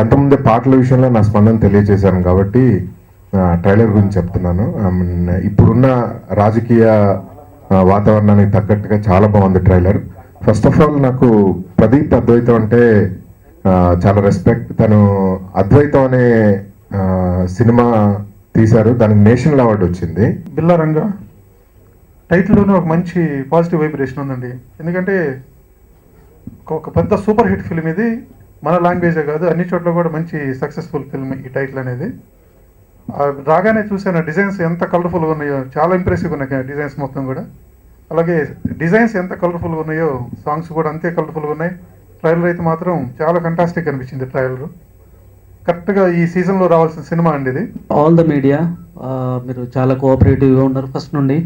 అంతకుముందే పాటల విషయంలో నా స్పందన తెలియజేశాను కాబట్టి ట్రైలర్ గురించి చెప్తున్నాను. ఇప్పుడున్న రాజకీయ వాతావరణానికి తగ్గట్టుగా చాలా బాగుంది ట్రైలర్. ఫస్ట్ ఆఫ్ ఆల్ నాకు ప్రదీప్ అద్వైతం అంటే చాలా రెస్పెక్ట్ తను అద్వైతం అనే సినిమా తీశారు. దానికి నేషనల్ అవార్డు వచ్చింది. బిల్లారంగా టైటిల్లోనే ఒక మంచి పాజిటివ్ వైబ్రేషన్ ఉందండి. ఎందుకంటే ఒక- ఒక పెద్ద సూపర్ హిట్ ఫిల్మ్ ఇది. మన లాంగ్వేజే కాదు అన్ని చోట్ల కూడా మంచి సక్సెస్ఫుల్ ఫిల్మ్ ఈ టైటిల్ అనేది. రాగానే చూసాను డిజైన్స్ ఎంత కలర్ఫుల్గా ఉన్నాయో చాలా ఇంప్రెసివ్గా ఉన్నాయి డిజైన్స్ మొత్తం కూడా. అలాగే డిజైన్స్ ఎంత కలర్ఫుల్గా ఉన్నాయో సాంగ్స్ కూడా అంతే కలర్ఫుల్గా ఉన్నాయి. ట్రైలర్ అయితే మాత్రం చాలా ఫెంటాస్టిక్ అనిపించింది ట్రైలర్ కరెక్ట్గా ఈ సీజన్లో రావాల్సిన సినిమా అండి ఇది. ఆల్ ద మీడియా మీరు చాలా కోఆపరేటివ్గా ఉన్నారు ఫస్ట్ నుండి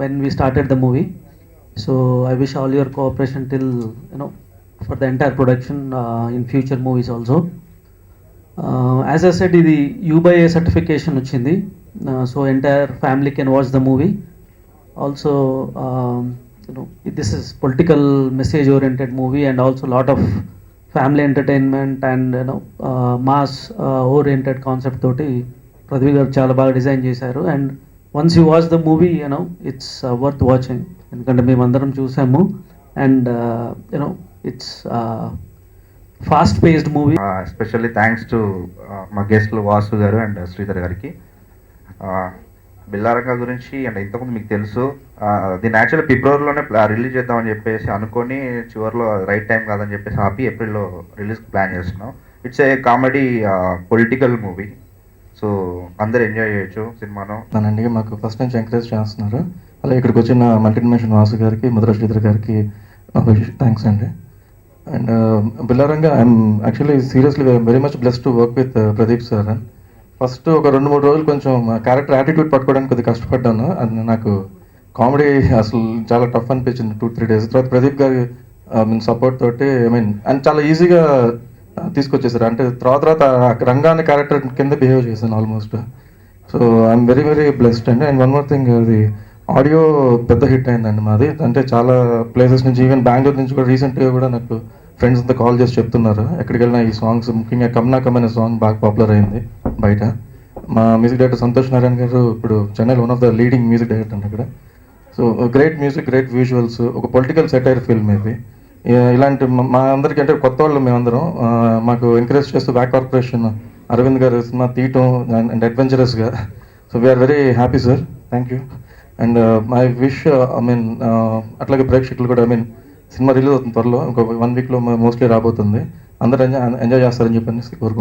when we started the movie so I wish all your cooperation till you know for the entire production in future movies also as a set ఇది యూబైఏ సర్టిఫికేషన్ వచ్చింది. So entire family can watch the movie also this is political message oriented movie and also lot of family entertainment and you know mass oriented concept తోటి పృథ్వీ గారు చాలా బాగా design చేశారు. And once you watch the movie you know it's worth watching ఎందుకంటే మేమందరం చూసాము. And you know it's fast paced movie especially thanks to మా గెస్ట్లు వాసు గారు అండ్ శ్రీధర్ గారికి. బిల్లారంగా గురించి అండ్ ఇంతకుముందు మీకు తెలుసు Uh, దీన్ని యాక్చువల్లీ ఫిబ్రవరిలోనే రిలీజ్ చేద్దామని చెప్పేసి అనుకొని చివరిలో రైట్ టైం కాదని చెప్పేసి ఆపి ఏప్రిల్లో రిలీజ్ ప్లాన్ చేస్తున్నాం. It's a comedy political movie so అందరు ఎంజాయ్ చేయొచ్చు సినిమాను. నన్ను మాకు ఫస్ట్ నుంచి ఎంకరేజ్ చేస్తున్నారు. అలాగే ఇక్కడికి వచ్చిన మల్టీ వాసు గారికి ముద్ర శ్రీధర్ గారికి థ్యాంక్స్ అండి. And Billaranga I'm actually seriously very much bless to work with Pradeep sir and first ఒక రెండు మూడు రోజులు కొంచెం uh, క్యారెక్టర్ యాటిట్యూడ్ పట్టుకోవడానికి కొద్దిగా కష్టపడ్డాను. అది నాకు కామెడీ అసలు చాలా టఫ్ అనిపించింది టూ త్రీ డేస్ తర్వాత ప్రదీప్ గారి మీన్ సపోర్ట్ తోటి ఐ మీన్ అండ్ చాలా ఈజీగా uh, తీసుకొచ్చేసారు. అంటే తర్వాత తర్వాత రంగాన్ని క్యారెక్టర్ కింద బిహేవ్ చేశాను almost so I'm very very blessed అండి అండ్ వన్ మోర్ థింగ్ అది ఆడియో పెద్ద హిట్ అయిందండి మాది. అంటే చాలా ప్లేసెస్ నుంచి ఈవెన్ బెంగళూరు నుంచి కూడా రీసెంట్గా కూడా నాకు ఫ్రెండ్స్ అంతా కాల్ చేసి చెప్తున్నారు. ఎక్కడికి వెళ్ళినా ఈ సాంగ్స్ ముఖ్యంగా కమ్నా కమ్ అనే సాంగ్ బాగా పాపులర్ అయింది బయట. మా మ్యూజిక్ డైరెక్టర్ సంతోష్ నారాయణ గారు ఇప్పుడు చెన్నైలో one of the leading music director అండి అక్కడ. So great music great visuals ఒక పొలిటికల్ సెటైర్ ఫిల్మ్ ఇది. ఇలాంటి మా- అందరికీ అంటే కొత్త వాళ్ళు మేమందరం. మాకు ఎంకరేజ్ చేస్తూ బ్యాక్ కార్పొరేషన్ అరవింద్ గారు సినిమా తీయటం and అడ్వెంచరస్గా so we are very happy sir thank you and my wish I mean అట్లాగే ప్రేక్షకులు కూడా ఐ మీన్ సినిమా రిలీజ్ అవుతుంది త్వరలో ఒక వన్ వీక్లో మోస్ట్లీ రాబోతుంది. అందరూ ఎంజాయ్ ఎంజాయ్ చేస్తారని చెప్పి కోరుకుంటున్నాను.